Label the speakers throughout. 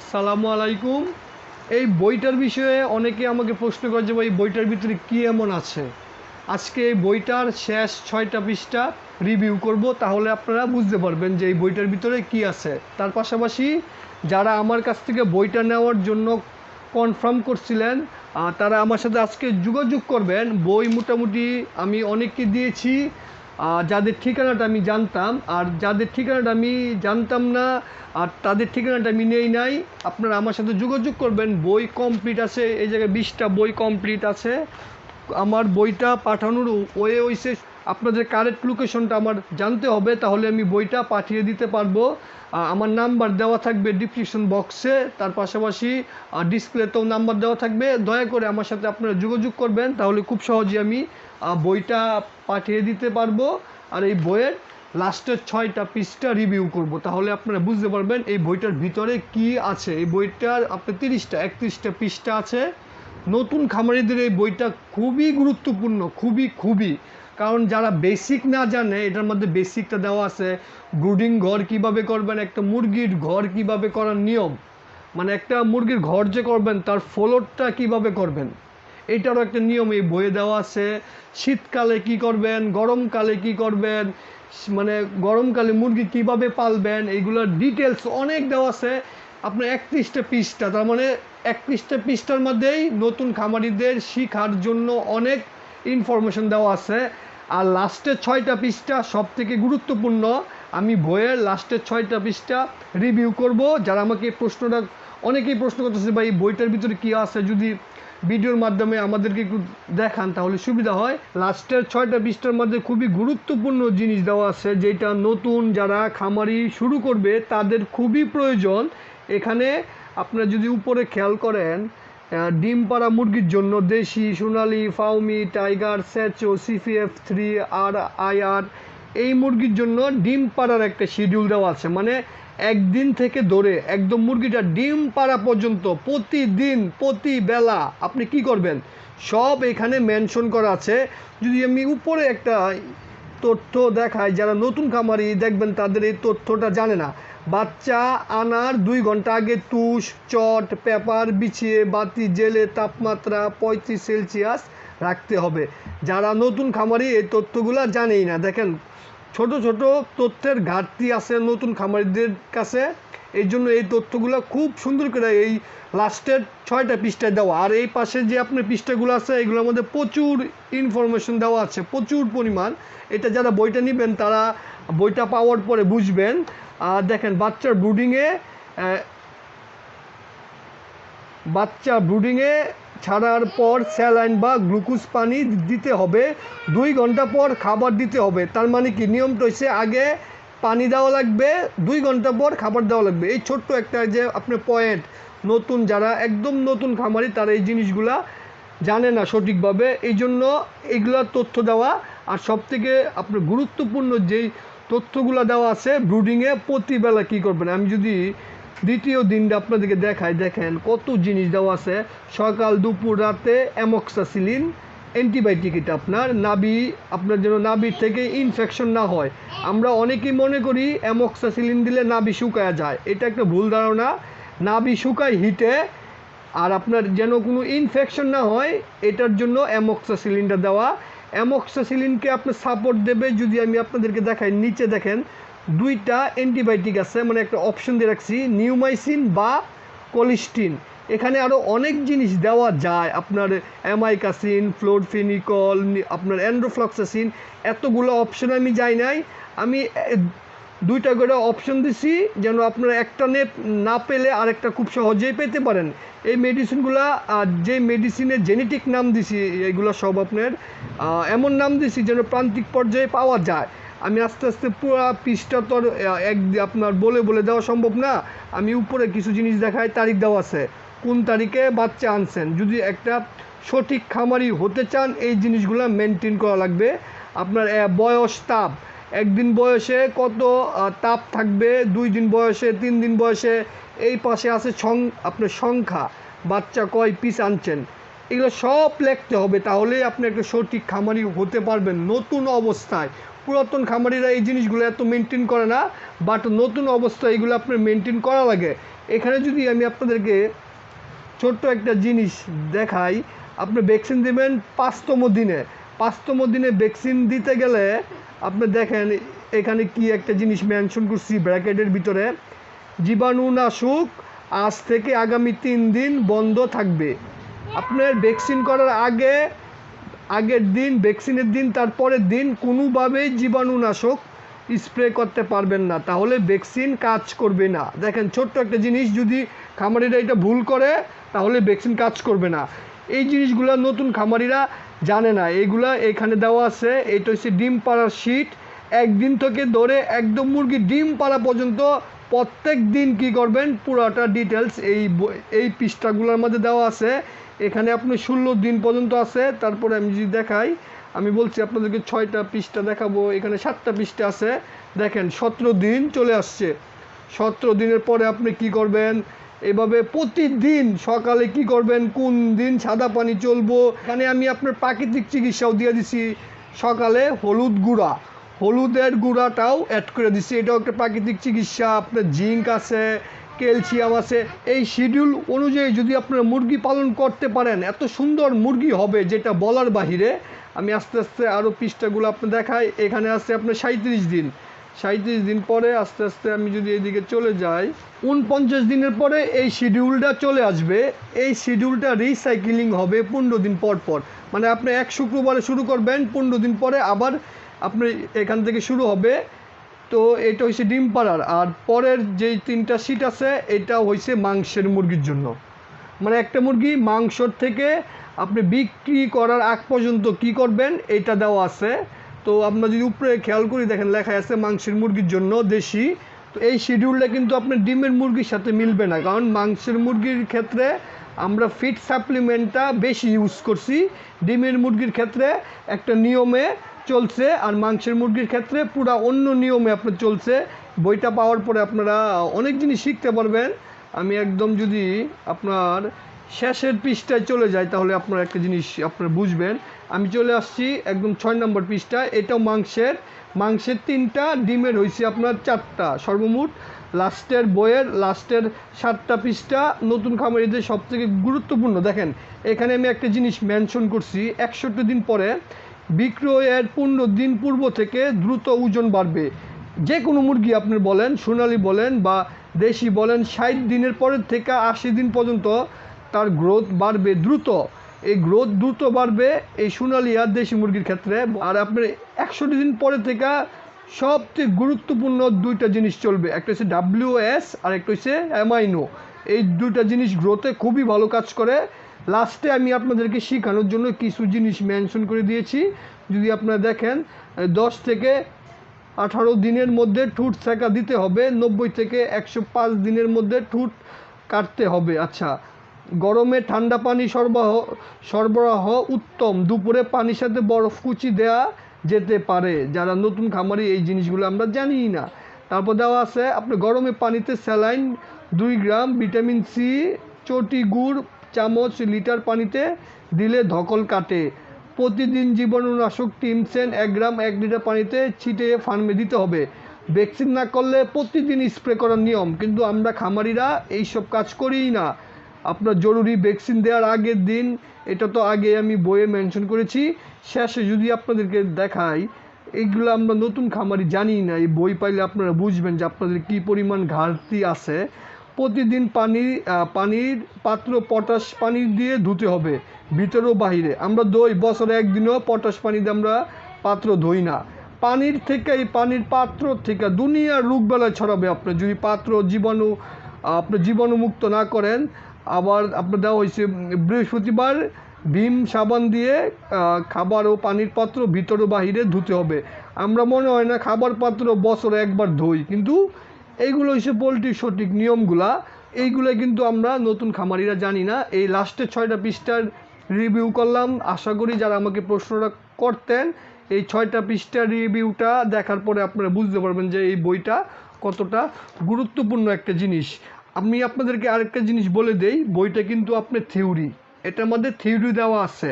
Speaker 1: আসসালামু আলাইকুম। এই বইটার বিষয়ে অনেকে আমাকে প্রশ্ন করে যে, ভাই বইটার ভিতরে কী এমন আছে? আজকে এই বইটার শেষ ছয়টা পৃষ্ঠা রিভিউ করব, তাহলে আপনারা বুঝতে পারবেন যে এই বইটার ভিতরে কি আছে। তার পাশাপাশি যারা আমার কাছ থেকে বইটা নেওয়ার জন্য কনফার্ম করছিলেন তারা আমার সাথে আজকে যোগাযোগ করবেন। বই মোটামুটি আমি অনেককে দিয়েছি। যাদের ঠিকানাটা আমি জানতাম, আর যাদের ঠিকানাটা আমি জানতাম না, আর তাদের ঠিকানাটা আমি নেই নাই, আপনারা আমার সাথে যোগাযোগ করবেন। বই কমপ্লিট আছে, এই জায়গায় বিশটা বই কমপ্লিট আছে। আমার বইটা পাঠানোর ওয়ে হয়েছে আপনাদের কারেক্ট লোকেশনটা আমার জানতে হবে, তাহলে আমি বইটা পাঠিয়ে দিতে পারব। আমার নাম্বার দেওয়া থাকবে ডিসক্রিপশন বক্সে তার পাশাপাশি ডিসপ্লেতেও নাম্বার দেওয়া থাকবে। দয়া করে আমার সাথে আপনারা যোগাযোগ করবেন, তাহলে খুব সহজে আমি বইটা পাঠিয়ে দিতে পারব। আর এই বইয়ের লাস্টের ছয়টা পৃষ্ঠা রিভিউ করব, তাহলে আপনারা বুঝতে পারবেন এই বইটার ভিতরে কি আছে। এই বইটার, আপনার তিরিশটা, একত্রিশটা পৃষ্ঠা আছে। নতুন খামারিদের এই বইটা খুবই গুরুত্বপূর্ণ, খুবই খুবই। কারণ যারা বেসিক না জানে, এটার মধ্যে বেসিকটা দেওয়া আছে ব্রুডিং ঘর কীভাবে করবেন, একটা মুরগির ঘর কীভাবে করার নিয়ম। মানে একটা মুরগির ঘর যে করবেন, তার ফ্লোরটা কীভাবে করবেন, এটারও একটা নিয়ম। এই বইয়ে দেওয়া আছে, শীতকালে কি করবেন, গরমকালে কি করবেন মানে গরমকালে মুরগি কীভাবে পালবেন এইগুলোর ডিটেলস অনেক দেওয়া আছে। আপনার একত্রিশটা পৃষ্ঠা, তার মানে একত্রিশটা পৃষ্ঠার মধ্যেই নতুন খামারিদের শিখার জন্য অনেক ইনফরমেশন দেওয়া আছে। আর লাস্টের ছয়টা পৃষ্ঠা সব থেকে গুরুত্বপূর্ণ। আমি বইয়ের লাস্টের ছয়টা পৃষ্ঠা রিভিউ করব। যারা আমাকে প্রশ্নটা, অনেকেই প্রশ্ন করতেছে, ভাই, এই বইটার ভিতরে কী আছে? যদি ভিডিওর মাধ্যমে আমাদেরকে একটু দেখান, তাহলে সুবিধা হয়। লাস্টের ছয়টা পৃষ্ঠার মধ্যে খুবই গুরুত্বপূর্ণ জিনিস দেওয়া আছে, যেটা নতুন যারা খামারি শুরু করবে, তাদের খুবই প্রয়োজন। এখানে আপনারা যদি উপরে খেয়াল করেন ডিম পাড়া মুরগির জন্য দেশি, সোনালি, ফাউমি, টাইগার, স্যাচো সিপিএফ থ্রি আর আইআর এই মুরগির জন্য ডিম পাড়ার একটা শিডিউল দেওয়া আছে। মানে একদিন থেকে ধরে একদম মুরগিটা ডিম পাড়া পর্যন্ত প্রতিদিন প্রতি বেলা আপনি কি করবেন? সব এখানে মেনশন করা আছে। যদি আমি উপরে একটা তথ্য দেখায় যারা নতুন খামারি, দেখবেন তাদের এই তথ্যটা জানে না। বাচ্চা আনার দুই ঘণ্টা আগে তুষ, চট, পেপার বিছিয়ে বাতি জেলে তাপমাত্রা পঁয়ত্রিশ সেলসিয়াস রাখতে হবে। যারা নতুন খামারি, এই তথ্যগুলো জানেই না। দেখেন, ছোট ছোট তথ্যের ঘাটতি আছে নতুন খামারিদের কাছে। এই জন্য এই তথ্যগুলো খুব সুন্দর করে এই লাস্টের ছয়টা পৃষ্ঠায় দেওয়া। আর এই পাশে যে আপনার পৃষ্ঠাগুলো আছে, এগুলোর মধ্যে প্রচুর ইনফরমেশন দেওয়া আছে, প্রচুর পরিমাণ। এটা যারা বইটা নেবেন, তারা বইটা পাওয়ার পরে বুঝবেন। আর দেখেন, বাচ্চার ব্রুডিংয়ে বাচ্চা ব্রুডিংয়ে ছাড়ার পর স্যালাইন বা গ্লুকোজ পানি দিতে হবে। দুই ঘণ্টা পর খাবার দিতে হবে। তার মানে কি? নিয়মটা হচ্ছে আগে পানি দেওয়া লাগবে, দুই ঘণ্টা পর খাবার দেওয়া লাগবে। এই ছোট্ট একটা যে আপনার পয়েন্ট নতুন যারা একদম নতুন খামারি, তারা এই জিনিসগুলা জানে না সঠিকভাবে। এই জন্য এইগুলার তথ্য দেওয়া আর সবথেকে আপনার গুরুত্বপূর্ণ যেই তথ্যগুলো দেওয়া আছে ব্রুডিংয়ে প্রতিবেলা কী করবেন? আমি যদি দ্বিতীয় দিনটা আপনাদেরকে দেখাই, দেখেন কত জিনিস দেওয়া আছে। সকাল, দুপুর, রাতে অ্যামক্সাসিলিন, অ্যান্টিবায়োটিক এটা আপনার। নাবি আপনার যেন নাবির থেকে ইনফেকশন না হয়। আমরা অনেকেই মনে করি অ্যামক্সাসিলিন দিলে নাবি শুকায়া যায়। এটা একটা ভুল ধারণা। নাবি শুকায় হিটে, আর আপনার যেন কোনো ইনফেকশন না হয়, এটার জন্য অ্যামক্সাসিলিনটা দেওয়া। অ্যামক্সাসিলিনকে আপনার সাপোর্ট দেবে যদি আমি আপনাদেরকে দেখাই, নিচে দেখেন, দুইটা অ্যান্টিবায়োটিক আছে মানে একটা অপশন দিয়ে রাখছি নিউমাইসিন বা কোলিস্টিন এখানে আরও অনেক জিনিস দেওয়া যায়, আপনার অ্যামাইকাসিন ফ্লোরফিনিকল আপনার অ্যান্ড্রোফ্লক্সাসিন এতগুলো অপশন আমি যাই নাই। আমি দুইটা করে অপশন দিছি, যেন আপনারা একটা নে না পেলে আরেকটা খুব সহজেই পেতে পারেন। এই মেডিসিনগুলো যে মেডিসিনের জেনেটিক নাম দিছি, এগুলো সব আপনার এমন নাম দিছি যেন প্রান্তিক পর্যায়ে পাওয়া যায়। আমি আস্তে আস্তে পুরো পৃষ্ঠা তো এক, আপনার বলে বলে দেওয়া সম্ভব না। আমি উপরে কিছু জিনিস দেখাই, তারিখ দেওয়া আছে। কোন তারিখে বাচ্চা আনছেন? যদি একটা সঠিক খামারি হতে চান, এই জিনিসগুলো মেনটেন করা লাগবে। আপনার বয়স, তাপ। একদিন বয়সে কত তাপ থাকবে, দুই দিন বয়সে, তিন দিন বয়সে, এই পাশে আছে সং, আপনার সংখ্যা, বাচ্চা কয় পিস আনছেন। এগুলো সব লিখতে হবে, তাহলেই আপনি একটা সঠিক খামারি হতে পারবেন নতুন অবস্থায়। পুরাতন খামারিরা এই জিনিসগুলো এত মেনটেন করে না বাট নতুন অবস্থায় এগুলো আপনার মেনটেন করা লাগে। এখানে যদি আমি আপনাদেরকে ছোট্ট একটা জিনিস দেখাই, আপনি ভ্যাকসিন দেবেন পাঁচতম দিনে। পাঁচতম দিনে ভ্যাকসিন দিতে গেলে আপনি দেখেন, এখানে কি একটা জিনিস মেনশন করছি ব্র্যাকেটের ভিতরে জীবাণুনাশক আজ থেকে আগামী তিন দিন বন্ধ থাকবে। আপনার ভ্যাকসিন করার আগে, আগের দিন, ভ্যাকসিনের দিন, তারপরের দিন কোনোভাবেই জীবাণুনাশক স্প্রে করতে পারবেন না। তাহলে ভ্যাকসিন কাজ করবে না। দেখেন, ছোট্ট একটা জিনিস, যদি খামারিরা এটা ভুল করে, তাহলে ভ্যাকসিন কাজ করবে না। এই জিনিসগুলো নতুন খামারিরা জানে না। এইগুলা এখানে দেওয়া আছে, এটা হচ্ছে ডিম পাড়ার শীট একদিন থেকে ধরে একদম মুরগি ডিম পাড়া পর্যন্ত প্রত্যেক দিন কি করবেন, পুরোটা ডিটেলস এই এই পৃষ্ঠাগুলোর মধ্যে দেওয়া আছে। এখানে আপনি ষোলো দিন পর্যন্ত আছে, তারপরে আমি যদি দেখাই, আমি বলছি আপনাদেরকে ছয়টা পৃষ্ঠা দেখাবো, এখানে সাতটা পৃষ্ঠা আছে। দেখেন, সতেরো দিন চলে আসছে। সতেরো দিনের পরে আপনি কি করবেন এভাবে প্রতিদিন সকালে কি করবেন, কোন দিন সাদা পানি চলবো? এখানে আমি আপনার প্রাকৃতিক চিকিৎসাও দিয়ে দিছি। সকালে হলুদ গুঁড়া। হলুদের গুঁড়াটাও অ্যাড করে দিচ্ছি এটাও একটা প্রাকৃতিক চিকিৎসা। আপনার জিঙ্ক আছে, ক্যালসিয়াম আছে। এই শিডিউল অনুযায়ী যদি আপনারা মুরগি পালন করতে পারেন, এত সুন্দর মুরগি হবে যেটা বলার বাহিরে, আমি আস্তে আস্তে আরও পৃষ্ঠাগুলো আপনি দেখাই। এখানে আছে আপনার সাঁত্রিশ দিন। সাঁত্রিশ দিন পরে আস্তে আস্তে আমি যদি এদিকে চলে যাই, উনপঞ্চাশ দিনের পরে এই শিডিউলটা চলে আসবে। এই শিডিউলটা রিসাইক্লিং হবে পনেরো দিন পর পর। মানে আপনি এক শুক্রবারে শুরু করবেন, পনেরো দিন পরে আবার আপনি এখান থেকে শুরু হবে। তো এটা হচ্ছে ডিম পাড়ার। আর পরের যেই তিনটা সিট আছে, এটা হয়েছে মাংসের মুরগির জন্য। মানে একটা মুরগি মাংসর থেকে আপনি বিক্রি করার আগ পর্যন্ত কি করবেন, এটা দেওয়া আছে। তো আমরা যদি উপরে খেয়াল করি, দেখেন লেখা আছে মাংসের মুরগির জন্য দেশি। তো এই শিডিউলটা কিন্তু আপনার ডিমের মুরগির সাথে মিলবে না, কারণ মাংসের মুরগির ক্ষেত্রে আমরা ফিট সাপ্লিমেন্টটা বেশি ইউজ করছি। ডিমের মুরগির ক্ষেত্রে একটা নিয়মে চলছে আর মাংসের মুরগির ক্ষেত্রে পুরো অন্য নিয়মে আপনার চলছে। বইটা পাওয়ার পরে আপনারা অনেক জিনিস শিখতে পারবেন। আমি একদম যদি আপনার শেষের পৃষ্ঠায় চলে যাই, তাহলে আপনার একটা জিনিস আপনারা বুঝবেন। আমি চলে আসছি একদম ছয় নম্বর পৃষ্ঠা, এটাও মাংসের। মাংসের তিনটা, ডিমের হয়েছে আপনার চারটা, সর্বমোট লাস্টের বইয়ের লাস্টের সাতটা পৃষ্ঠা। নতুন খামারিদের সব থেকে গুরুত্বপূর্ণ। দেখেন, এখানে আমি একটা জিনিস মেনশন করছি, একষট্টি দিন পরে বিক্রয়ের পূর্ণ দিন পূর্ব থেকে দ্রুত ওজন বাড়বে। যে কোনো মুরগি আপনি বলেন, সোনালি বলেন বা দেশি বলেন, ষাট দিনের পরের থেকে আশি দিন পর্যন্ত তার গ্রোথ বাড়বে দ্রুত। এই গ্রোথ দ্রুত বাড়বে এই সোনালি আর দেশি মুরগির ক্ষেত্রে। আর আপনার একষট্টি দিন পরে থেকে সবচেয়ে গুরুত্বপূর্ণ দুইটা জিনিস চলবে। একটা হচ্ছে ডাব্লিউ এস আর একটা হচ্ছে অ্যামাইনো এই দুইটা জিনিস গ্রোথে খুবই ভালো কাজ করে। লাস্টে আমি আপনাদেরকে শেখানোর জন্য কিছু জিনিস মেনশন করে দিয়েছি। যদি আপনারা দেখেন, দশ থেকে আঠারো দিনের মধ্যে ঠুট ছেঁকা দিতে হবে, নব্বই থেকে একশো পাঁচ দিনের মধ্যে ঠুট কাটতে হবে। আচ্ছা গরমে ঠান্ডা পানি সরবরাহ সরবরাহ উত্তম। দুপুরে পানির সাথে বরফ কুচি দেওয়া যেতে পারে। যারা নতুন খামারি, এই জিনিসগুলো আমরা জানি না। তারপর দেওয়া আছে আপনার গরমে পানিতে স্যালাইন দুই গ্রাম, ভিটামিন সি, চটি গুড়, চামচ, লিটার পানিতে দিলে ধকল কাটে। প্রতিদিন জীবাণুনাশক টিমসেন এক গ্রাম, এক লিটার পানিতে ছিটে ফার্মে দিতে হবে। ভ্যাকসিন না করলে প্রতিদিন স্প্রে করার নিয়ম। কিন্তু আমরা খামারিরা এইসব কাজ করিই না। আপনার জরুরি ভ্যাকসিন দেওয়ার আগের দিন, এটা তো আগে আমি বইয়ে মেনশন করেছি। শেষে যদি আপনাদেরকে দেখাই, এইগুলো আমরা নতুন খামারি জানি না এই বই পাইলে আপনারা বুঝবেন যে আপনাদের কী পরিমাণ ঘাটতি আছে। প্রতিদিন পানি পানির পাত্র পটাশ পানি দিয়ে ধুতে হবে, ভিতরে ও বাহিরে। আমরা দই বছরে একদিনও পটাশ পানি দিয়ে আমরা পাত্র ধুই না। পানির থেকে, এই পানির পাত্র থেকে দুনিয়ার রোগবেলায় ছড়াবে আপনার যদি পাত্র জীবাণু, আপনি জীবাণুমুক্ত না করেন আবার আপনার হয়েছে বৃহস্পতিবার ভীম সাবান দিয়ে খাবার ও পানির পাত্র ভিতর ও বাহিরে ধুতে হবে। আমরা মনে হয় না খাবার পাত্র বছরে একবার ধুই, কিন্তু এইগুলো হচ্ছে পোলট্রির সঠিক নিয়মগুলা। এইগুলো কিন্তু আমরা নতুন খামারিরা জানি না। এই লাস্টের ছয়টা পৃষ্ঠার রিভিউ করলাম। আশা করি যারা আমাকে প্রশ্নটা করতেন, এই ছয়টা পৃষ্ঠার রিভিউটা দেখার পরে আপনারা বুঝতে পারবেন যে এই বইটা কতটা গুরুত্বপূর্ণ একটা জিনিস। আমি আপনাদেরকে আরেকটা জিনিস বলে দেই, বইটা কিন্তু আপনার থিওরি এটার মধ্যে থিওরি দেওয়া আছে।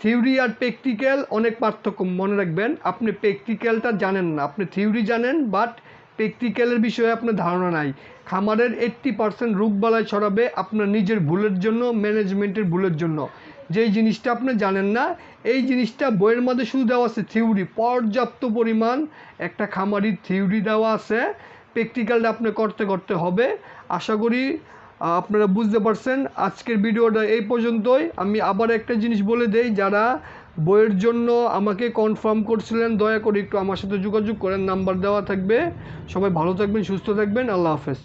Speaker 1: থিওরি আর প্র্যাকটিক্যাল অনেক পার্থক্য, মনে রাখবেন, আপনি প্র্যাকটিক্যালটা জানেন না। আপনি থিওরি জানেন বাট প্র্যাকটিক্যালের বিষয়ে আপনার ধারণা নাই। খামারের এইট্টি পার্সেন্ট রোগবালাই ছড়াবে আপনার নিজের ভুলের জন্য ম্যানেজমেন্টের ভুলের জন্য। যেই জিনিসটা আপনি জানেন না, এই জিনিসটা বইয়ের মধ্যে শুধু দেওয়া আছে থিওরি পর্যাপ্ত পরিমাণ একটা খামারির থিওরি দেওয়া আছে। প্র্যাকটিক্যালটা আপনি করতে করতে হবে। আশা করি আপনারা বুঝতে পারছেন। আজকের ভিডিওটা এই পর্যন্তই। আমি আবার একটা জিনিস বলে দেই, যারা বইয়ের জন্য আমাকে কনফার্ম করছিলেন, দয়া করে একটু আমার সাথে যোগাযোগ করেন। নাম্বার দেওয়া থাকবে। সবাই ভালো থাকবেন, সুস্থ থাকবেন। আল্লাহ হাফেজ।